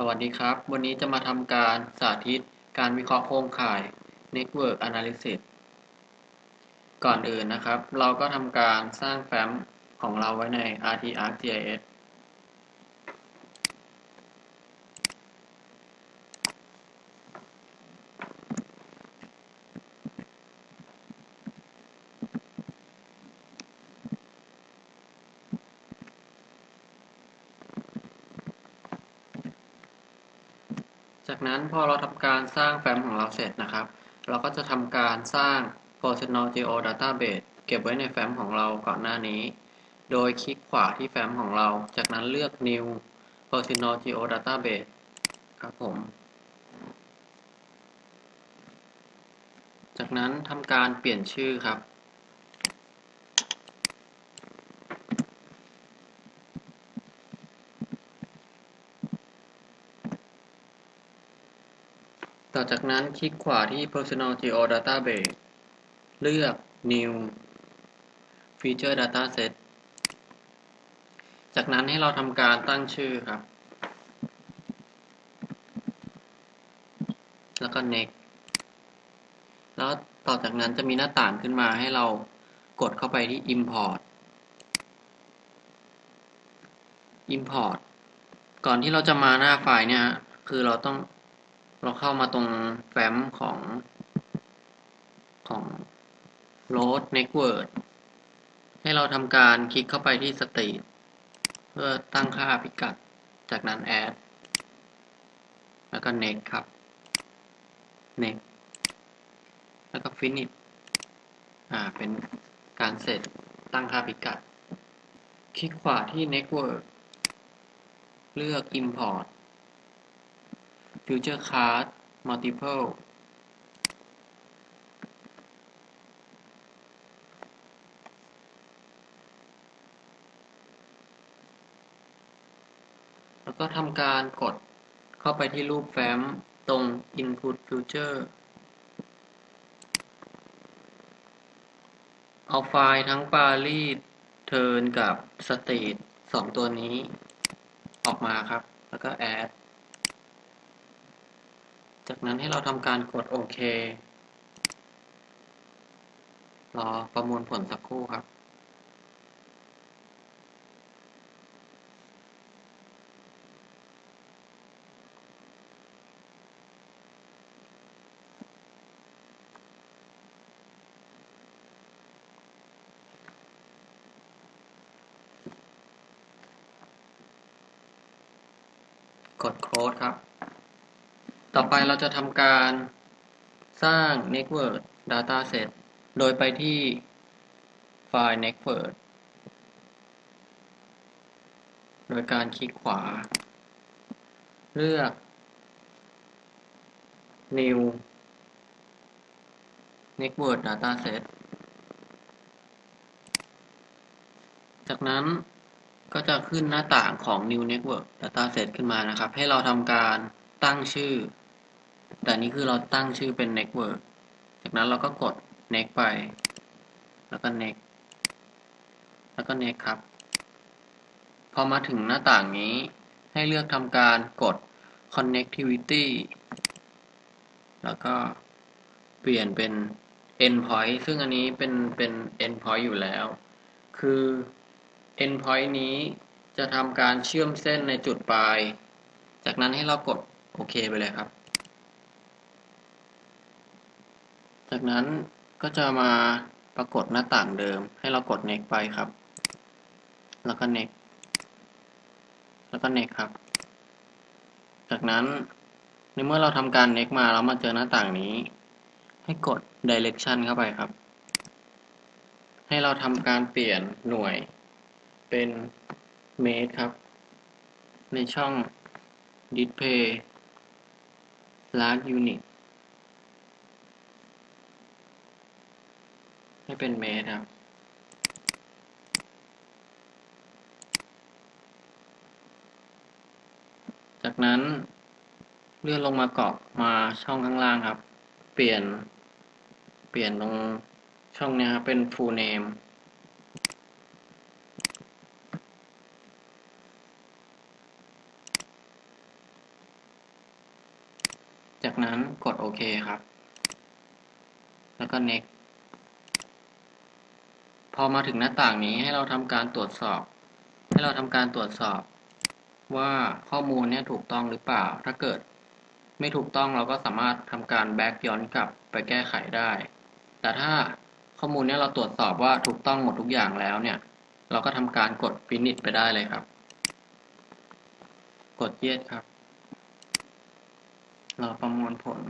สวัสดีครับ วันนี้จะมาทำการสาธิตการวิเคราะห์โครงข่าย Network Analysis ก่อนอื่นนะครับ เราก็ทำการสร้างแฟ้มของเราไว้ใน RT-ArcGIS จากนั้นพอเราทำการสร้างแฟ้มของเราเสร็จนะครับ เราก็จะทำการสร้าง Personal Geo Database เก็บไว้ในแฟ้มของเราก่อนหน้านี้ โดยคลิกขวาที่แฟ้มของเรา จากนั้นเลือก New Personal Geo Database ครับผม จากนั้นทำการเปลี่ยนชื่อครับ ต่อจากนั้นคลิกขวาที่ Personal Geo Database เลือก New Feature Dataset จากนั้นให้เราทำการตั้งชื่อครับ แล้วก็ Next แล้วต่อจากนั้นจะมีหน้าต่างขึ้นมาให้เรากดเข้าไปที่ Import Import ก่อนที่เราจะมาหน้าไฟล์เนี่ยคือเราต้อง เราเข้ามาตรงแฟ้มของของ load network ให้เราทำการคลิกเข้าไปที่ state เพื่อตั้งค่าพิกัด จากนั้น add แล้วก็ next ครับ next แล้วก็ finish อ่า เป็นการเสร็จตั้งค่าพิกัด คลิกขวาที่ network เลือก import future card multiple แล้วก็ทำการกดเข้าไปที่รูปแฟ้มตรง input future เอาไฟล์ทั้ง Paris Turn กับ State สองตัวนี้ ออกมาครับ แล้วก็ add จากนั้นให้เราทำการกดโอเค รอประมวลผลสักครู่ครับกดโค้ดครับ ต่อไปเราจะทำการสร้าง Network Dataset โดยไปที่ไฟล์ Network โดยการคลิกขวา เลือก New Network Dataset จากนั้นก็จะขึ้นหน้าต่างของ New Network Dataset ขึ้นมานะครับ ให้เราทำการตั้งชื่อ แต่นี้คือเราตั้งชื่อเป็น Network จากนั้นเราก็กด Next ไป แล้วก็ Next แล้วก็ Next ครับ พอมาถึงหน้าต่างนี้ให้เลือกทำการกด Connectivity แล้วก็เปลี่ยนเป็น Endpoint ซึ่งอันนี้เป็นเป็น Endpoint อยู่แล้ว คือ endpoint นี้จะทำการเชื่อมเส้นในจุดปลาย จากนั้นให้เรากดโอเคไปเลยครับ จากนั้นก็จะมาปรากฏหน้าต่างเดิม ให้เรากด next ไปครับ แล้วก็ next แล้วก็ next ครับ จากนั้นในเมื่อเราทำการ next มาแล้วมาเจอหน้าต่างนี้ ให้กด direction เข้าไปครับ ให้เราทำการเปลี่ยนหน่วยเป็นเมตรครับ ในช่อง display large unit ให้เป็นเมตรครับ จากนั้นเลื่อนลงมาเกาะมาช่องข้างล่างครับ เปลี่ยน เปลี่ยนตรงช่องนี้ครับเป็น full name จากนั้นกดโอเคครับ แล้วก็ next พอมาถึงหน้าต่างนี้ให้เราทำการตรวจสอบ ให้เราทำการตรวจสอบ ว่าข้อมูลเนี่ยถูกต้องหรือเปล่า ถ้าเกิดไม่ถูกต้องเราก็สามารถทำการแบ็กย้อนกลับไปแก้ไขได้ แต่ถ้าข้อมูลเนี่ยเราตรวจสอบว่าถูกต้องหมดทุกอย่างแล้วเนี่ย เราก็ทำการกด finish ไปได้เลยครับ กด yes ครับ เราประมวลผล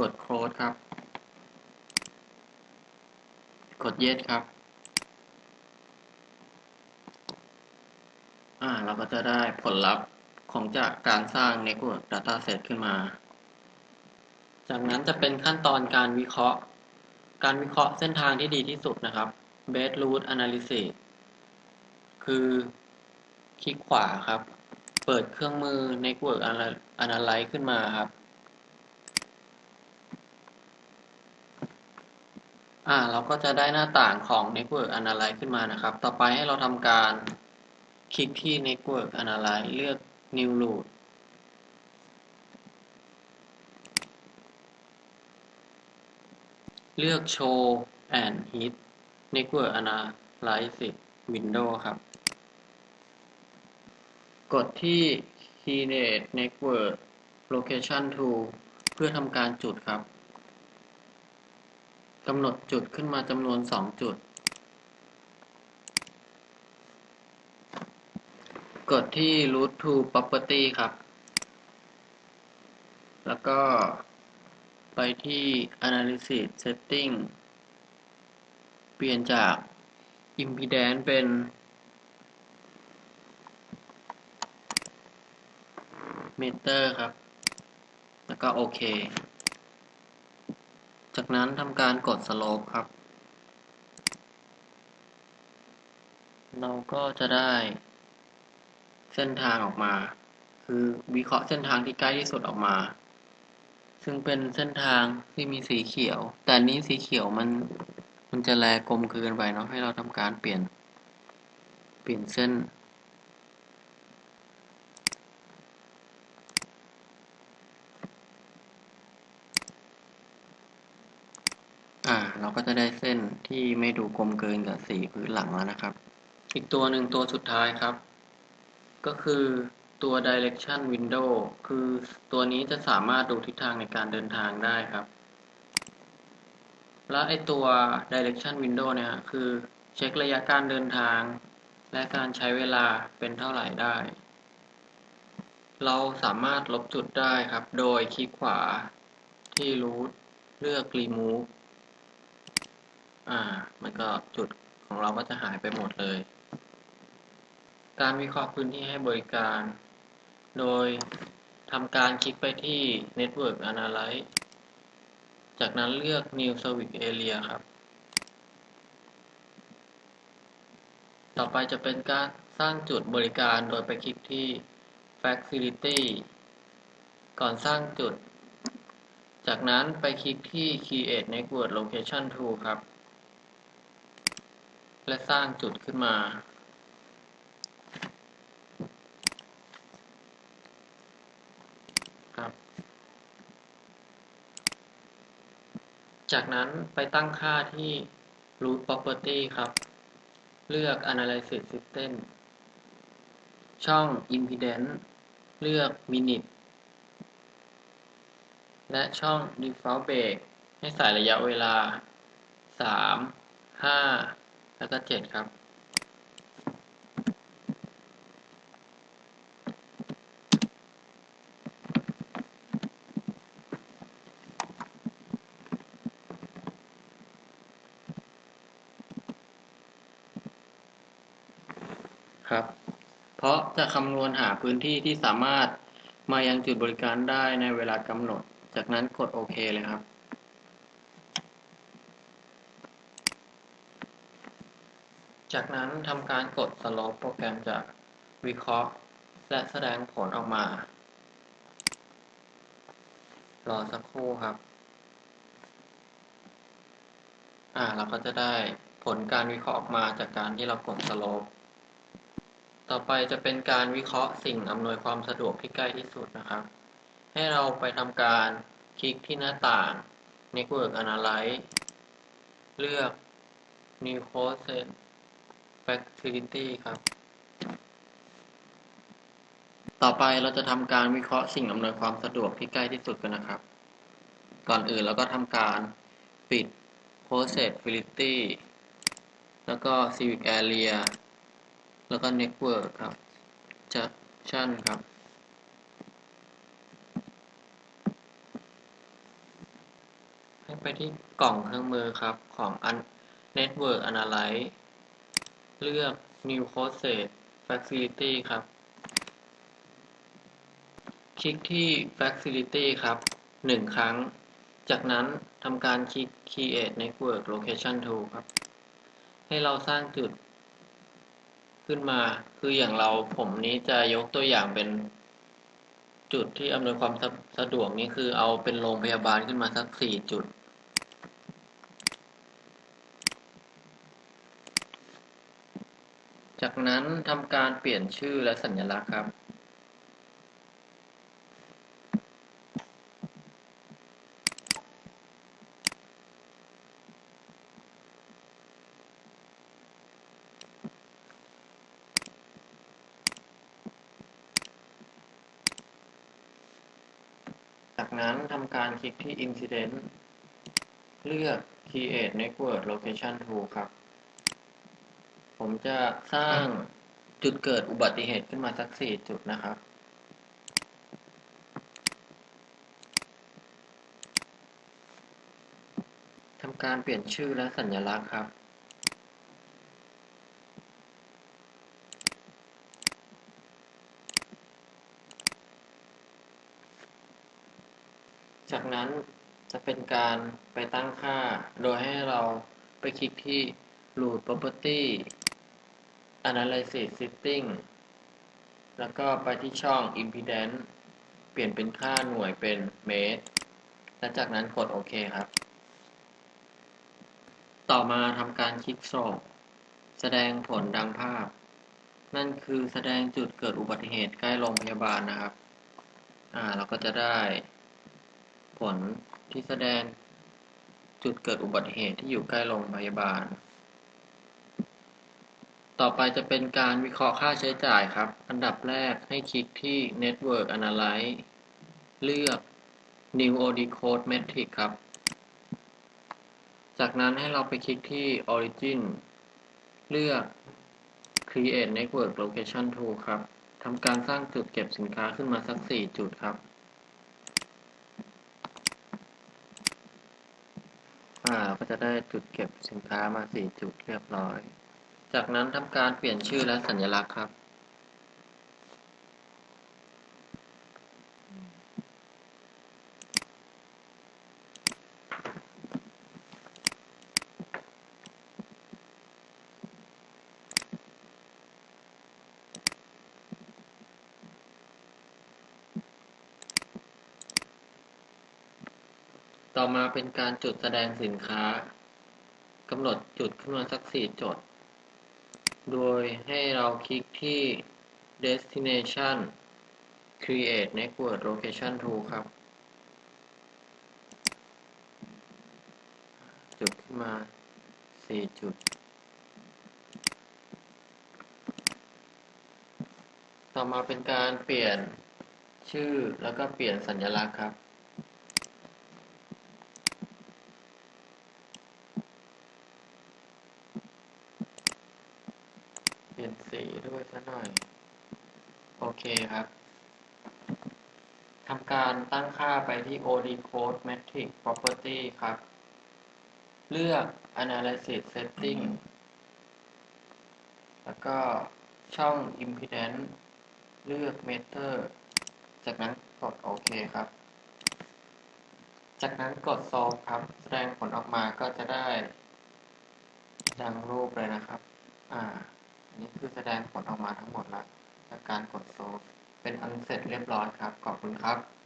กด close ครับ กด yes ครับ อ่า เราก็จะได้ผลลัพธ์ของจากการสร้าง Network Dataset ขึ้นมา จากนั้นจะเป็นขั้นตอนการวิเคราะห์ การวิเคราะห์เส้นทางที่ดีที่สุดนะครับ Base Route Analysis คือคลิกขวาครับ เปิดเครื่องมือ Network Analyze ขึ้นมาครับ อ่า เราก็จะได้หน้าต่างของ Network Analyze ขึ้นมานะครับ ต่อไปให้เราทำการคลิกที่ Network Analyze เลือก New Route เลือก Show and Hit Network Analysis Window ครับ กดที่ Create Network Location Tool เพื่อทำการจุดครับ กำหนดจุดขึ้นมาจำนวน 2 จุด กดที่ root to property ครับ แล้วก็ไปที่ analysis setting เปลี่ยนจาก impedance เป็น meter ครับ แล้วก็โอเค จากนั้นทำการกด slope ครับ เราก็จะได้เส้นทางออกมา คือวิเคราะห์เส้นทางที่ใกล้ที่สุดออกมา ซึ่งเป็นเส้นทางที่มีสีเขียว แต่นี้สีเขียวมันมันจะแลกลมเกินไปเนาะให้เราทำการเปลี่ยน เปลี่ยนเส้น อ่า เราก็จะได้เส้นที่ไม่ดูกลมเกินกับสีพื้นหลังแล้วนะครับ อีกตัวหนึ่งตัวสุดท้ายครับ ก็คือตัว direction window คือตัวนี้จะสามารถดูทิศทางในการเดินทางได้ครับ และไอตัว direction window เนี่ยคือเช็คระยะการเดินทาง และการใช้เวลาเป็นเท่าไหร่ได้ เราสามารถลบจุดได้ครับ โดยคลิกขวาที่ root เลือก remove อ่า มันก็จุดของเราก็จะหายไปหมดเลย การวิเคราะห์พื้นที่ให้บริการ โดยทำการคลิกไปที่ Network Analyze จากนั้นเลือก New Service Area ครับ ต่อไปจะเป็นการสร้างจุดบริการโดยไปคลิกที่ Facility ก่อนสร้างจุด จากนั้นไปคลิกที่ Create Network Location Tool ครับ และสร้างจุดขึ้นมา ครับ จากนั้นไปตั้งค่าที่ root property ครับ เลือก analysis system ช่อง impedance เลือก minute และช่อง default break ให้ใส่ระยะเวลา 3 5 แล้วก็7ครับ ครับ เพราะจะคำนวณหาพื้นที่ที่สามารถมายังจุดบริการได้ในเวลากำหนด จากนั้นกดโอเคเลยครับ จากนั้นทำการกด slope โปรแกรมจะวิเคราะห์ และแสดงผลออกมา รอสักครู่ครับ อ่า เราก็จะได้ผลการวิเคราะห์ออกมาจากการที่เรากด slope ต่อไปจะเป็นการวิเคราะห์สิ่งอำนวยความสะดวกที่ใกล้ที่สุดนะครับ ให้เราไปทำการคลิกที่หน้าต่าง Network Analyze เลือก New Process Facility ครับ ต่อไปเราจะทำการวิเคราะห์สิ่งอำนวยความสะดวกที่ใกล้ที่สุดกันนะครับ ก่อนอื่นเราก็ทำการปิด Processability แล้วก็ Civic Area แล้วก็ Network ครับ Junction ครับให้ไปที่กล่องเครื่องมือครับของ Network Analyze เลือก New Process Facility ครับ คลิกที่ Facility ครับหนึ่งครั้ง จากนั้นทำการคลิก Create Network Location Tool ครับ ให้เราสร้างจุดขึ้นมา คืออย่างเราผมนี้จะยกตัวอย่างเป็นจุดที่อำนวยความสะสะดวกนี้คือเอาเป็นโรงพยาบาลขึ้นมาสักสี่จุด จากนั้นทำการเปลี่ยนชื่อและสัญลักษณ์ครับ จากนั้นทำการคลิกที่ Incident เลือก Create Network Location Tool ครับ ผมจะสร้างจุดเกิดอุบัติเหตุขึ้นมาสักสี่จุดนะครับ ทำการเปลี่ยนชื่อและสัญลักษณ์ครับ จากนั้นจะเป็นการไปตั้งค่า โดยให้เราไปคลิกที่ root property analysis setting แล้วก็ไปที่ช่อง impedance เปลี่ยนเป็นค่าหน่วยเป็นเมตร และจากนั้นกดโอเคครับ ต่อมาทำการคลิกโศกแสดงผลดังภาพ นั่นคือแสดงจุดเกิดอุบัติเหตุใกล้โรงพยาบาลนะครับ อ่า เราก็จะได้ผลที่แสดงจุดเกิดอุบัติเหตุที่อยู่ใกล้โรงพยาบาล ต่อไปจะเป็นการวิเคราะห์ค่าใช้จ่ายครับ อันดับแรกให้คลิกที่ Network Analyze เลือก New OD Code Metric ครับ จากนั้นให้เราไปคลิกที่ Origin เลือก Create Network Location Tool ครับทำการสร้างจุดเก็บสินค้าขึ้นมาสัก 4 จุดครับอ่าก็จะได้จุดเก็บสินค้ามา 4 จุดเรียบร้อย จากนั้นทำการเปลี่ยนชื่อและสัญลักษณ์ครับต่อมาเป็นการจุดแสดงสินค้ากำหนดจุดขึ้นมาสักสี่จุด โดยให้เราคลิกที่ destination create network location tool ครับจุดขึ้นมาสี่จุด ต่อมาเป็นการเปลี่ยนชื่อแล้วก็เปลี่ยนสัญลักษณ์ครับ เปลี่ยนสีด้วยซะหน่อย โอเคครับ ทำการตั้งค่าไป ที่ OD Code Metric Property ครับ เลือก Analysis Setting แล้วก็ช่อง Impedance เลือก Meter จากนั้นกดโอเคครับ จากนั้นกด Solve ครับ แสดงผลออกมาก็จะได้ดังรูปเลยนะครับ อ่าอันนี้คือแสดงผลออกมาทั้งหมดแล้วจากการกดโซลเป็นอันเสร็จเรียบร้อยครับ ขอบคุณครับ